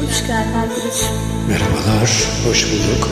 Hoş. Merhabalar, hoş bulduk.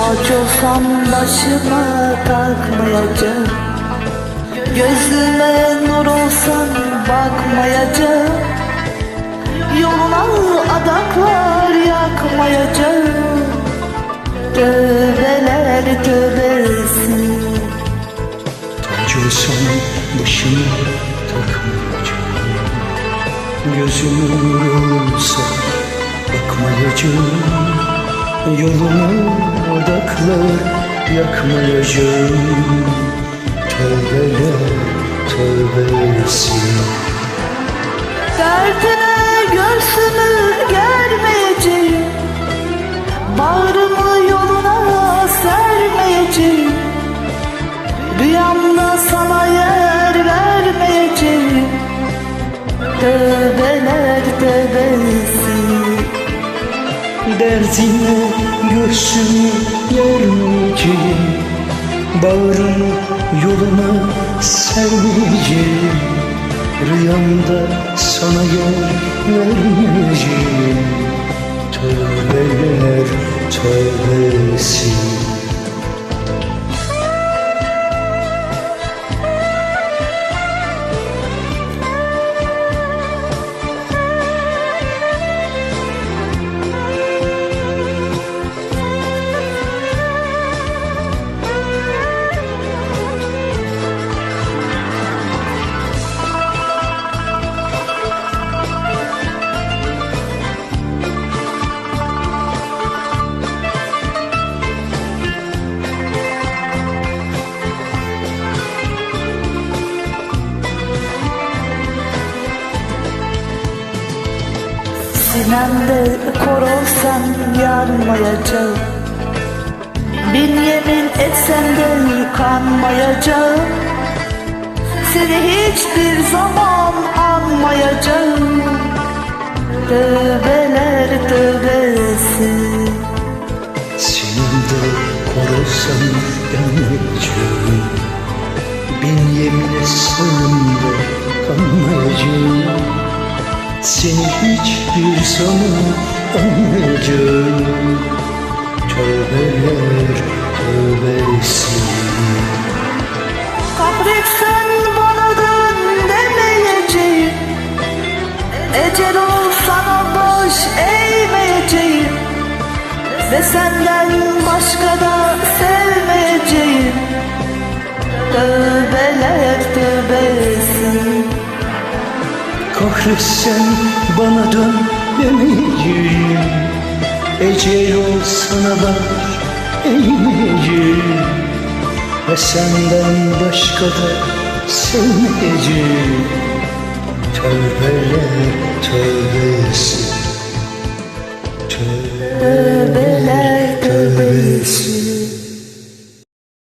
Ağaç olsam başıma takmayacağım. Gözüme nur olsan bakmayacağım. Yoluna adaklar yakmayacağım. Tövbeler tövbesi Tac olsam başıma takmayacağım. Gözüm nur olsa bakmayacağım Yoluma odaklar yakmayacağım. Tövbeler tövbesi Derdine göğsümü germeyeceğim Bağrımı yoluna sermeyeceğim Rüyamda sana yer vermeyeceğim Tövbeler tövbesi Derdine göğsümü yermeyeceğim Bağrımı yoluna sermeyeceğim Rüyamda sana yer vermeyeceğim. Tövbeler tövbesi Sinemde kor olsam yanmayacağım. Bin yemin etsem de kanmayacağım Seni hiçbir zaman anmayacağım. Tövbeler tövbesi. Senin de korusam yanmayacağım. Bin yemin etsem de Seni hiçbir zaman anmayacağım Tövbeler tövbesi Kahretsen bana dön demeyeceğim. Ecel olsana boş eğmeyeceğim. Ve senden başka da sevmeyeceğim. Tövbeler Kahretsen bana dön demeyeceğim Ecel olsana var eğmeyeceğim Ve senden başka da sevmeyeceğim Tövbeler